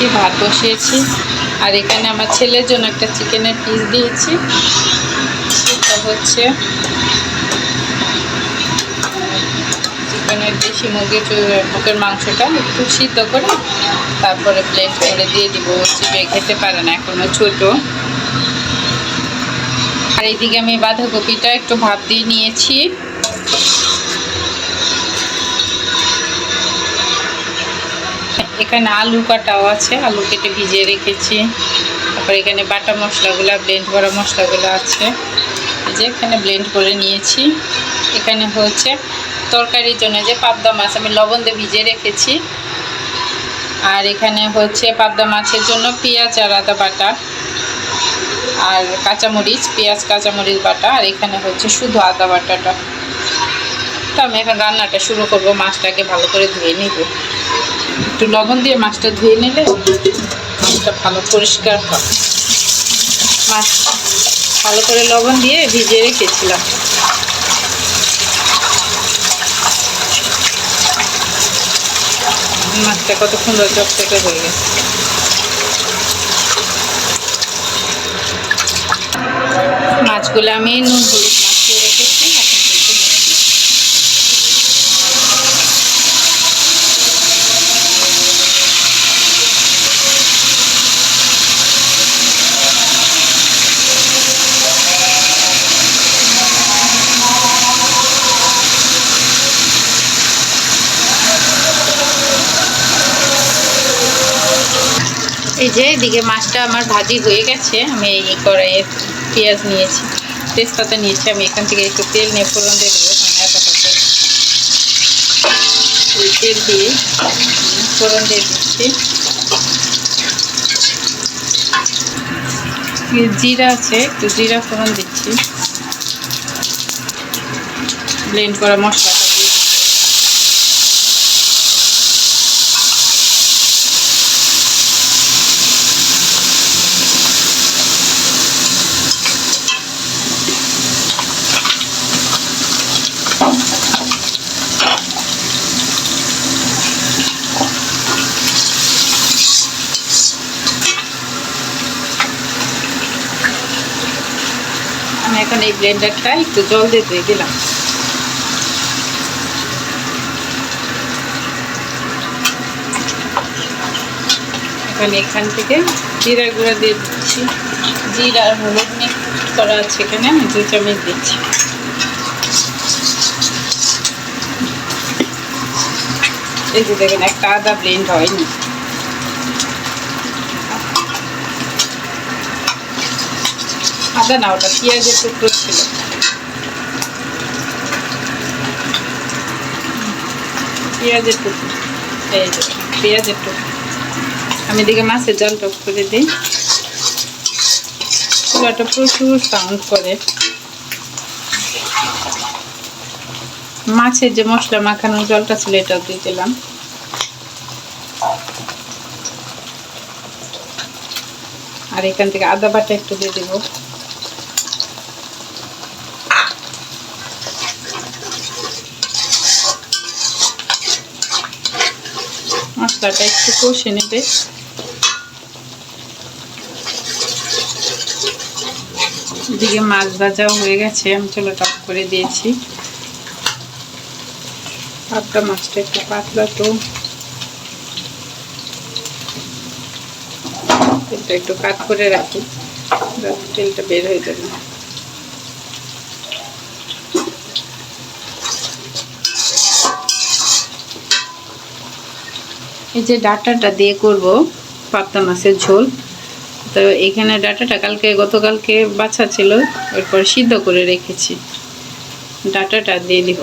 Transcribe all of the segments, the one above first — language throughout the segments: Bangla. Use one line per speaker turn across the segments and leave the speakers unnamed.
দিয়েছি ভাত বসিয়েছি। আর এখানে আমার ছেলের জন্য একটা চিকেনের পিস দিয়েছি। সেটা হচ্ছে চিকেনের দেশি মুরগির বুকের মাংসটা একটু সিদ্ধ করে তারপরে প্লেট করে দিয়ে দিব। চিপে খেতে পারে না, এখনও ছোট। আর এইদিকে আমি বাঁধাকপিটা একটু ভাপ দিয়ে নিয়েছি। এখানে আলু কাটাও আছে, আলু কেটে ভিজিয়ে রেখেছি। তারপর এখানে বাটা মশলাগুলো ব্লেন্ড করা মশলাগুলো আছে। যে এখানে ব্লেন্ড করে নিয়েছি। এখানে হচ্ছে তরকারির জন্য যে পাবদা মাছ, আমি লবণ দিয়ে ভিজিয়ে রেখেছি। আর এখানে হচ্ছে পাবদা মাছের জন্য পেঁয়াজ আর আদা বাটা। আর কাঁচামরিচ, পেঁয়াজ, কাঁচামরিচ বাটা, আর এখানে হচ্ছে শুধু আদা বাটাটা। তো আমি এখন রান্নাটা শুরু করব, মাছটাকে ভালো করে ধুয়ে নিব। একটু লবণ দিয়ে মাছটা ধুয়ে নিলে মাছটা ভালো পরিষ্কার হয়। মাছ ভালো করে লবণ দিয়ে ভিজিয়ে রেখেছিলাম। মাছটা কত সুন্দর চকচকে হয়ে গেছে। মাছগুলো আমি নুন হলুদ এই যে এদিকে মাছটা আমার ভাজি হয়ে গেছে। আমি এই কড়াইয়ে পেঁয়াজ নিয়েছি, তেজপাতা নিয়েছি। আমি এখান থেকে একটু তেল নিয়ে ফোড়ন দিয়ে দেবো, ধনিয়া তেল দিয়ে ফোড়ন দিয়ে দিচ্ছি। জিরা আছে, একটু জিরা ফোড়ন দিচ্ছি। ব্লেন্ড করা মশলাটা আমি এখন এই ব্লেন্ডারটা একটু জল দিয়ে ধুয়ে দিলাম। এখন এখান থেকে জিরা গুঁড়া দিয়ে দিচ্ছি। জিরা আর হলুদ মিক্স করা আছে এখানে, আমি দু চামচ দিচ্ছি। এই যে দেখেন, একটা আদা ব্লেন্ড হয়নি। আদা না, ওটা পেঁয়াজের টুকরো ছিল। পেঁয়াজের টুকরো। এই যে, পেঁয়াজের টুকরো। আমি দিকে মাছের জল টক করে দিই। চুলাটা প্রচুর সাউন্ড করে। মাছের যে মশলা মাখানোর জলটা ছিল, এটাও দিয়ে দিলাম। আর এখান থেকে আদা বাটা একটু দিয়ে দেবো। মশলাটা একটু কষে নেবে। এদিকে মাছ ভাজাও হয়ে গেছে, আমি চলো টপ করে দিয়েছি। পাতলা মাছটা একটু পাতলা তো। তেলটা একটু কাট করে রাখি তেলটা বের হয়ে যাবে। এই যে ডাটাটা দিয়ে করব পাবদা মাছের ঝোল। তো এখানে ডাটাটা কালকে, গতকালকে বাছা ছিল, এরপর সিদ্ধ করে রেখেছি। ডাটাটা দিয়ে দিব।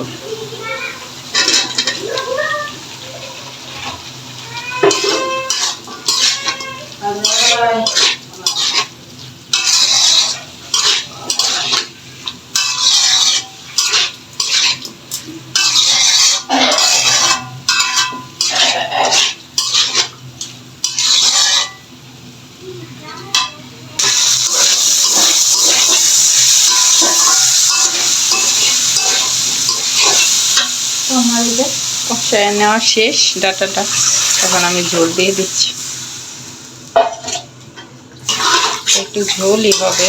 তো কষায় নেওয়া শেষ, ডাটাটা তখন আমি ঝোল দিয়ে দিচ্ছি। একটু ঝোলই হবে।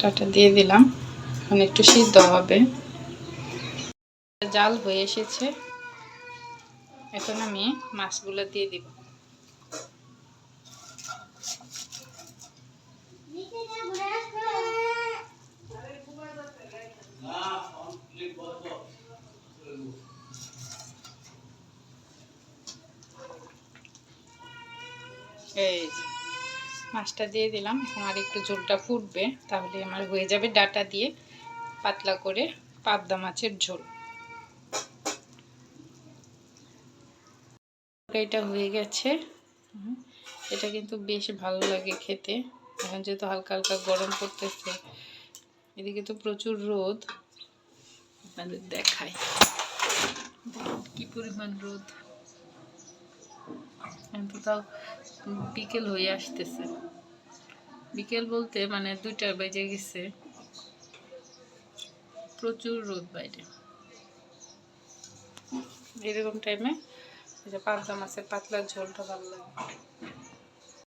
ডাটা দিয়ে দিলাম। এখন একটু সিদ্ধ হবে। জাল হয়ে এসেছে। এখন আমি মাছগুলো দিয়ে দিব। এই মাছটা দিয়ে দিলাম। এখন আর একটু ঝোলটা ফুটবে, তাহলে আমার হয়ে যাবে ডাটা দিয়ে পাতলা করে পাবদা মাছের ঝোল। এটা হয়ে গেছে। এটা কিন্তু বেশ ভালো লাগে খেতে। এখন যেহেতু হালকা হালকা গরম পড়তেছে, এদিকে তো প্রচুর রোদ। আপনাদের দেখাই। কি পরিমাণ রোদ। তাও বিকেল হয়ে আসতেছে। বিকেল বলতে মানে দুইটা বেজে গেছে। প্রচুর রোদ বাইরে। এরকম টাইমে যে পাবদা মাছের পাতলা ঝোলটা ভালো লাগে।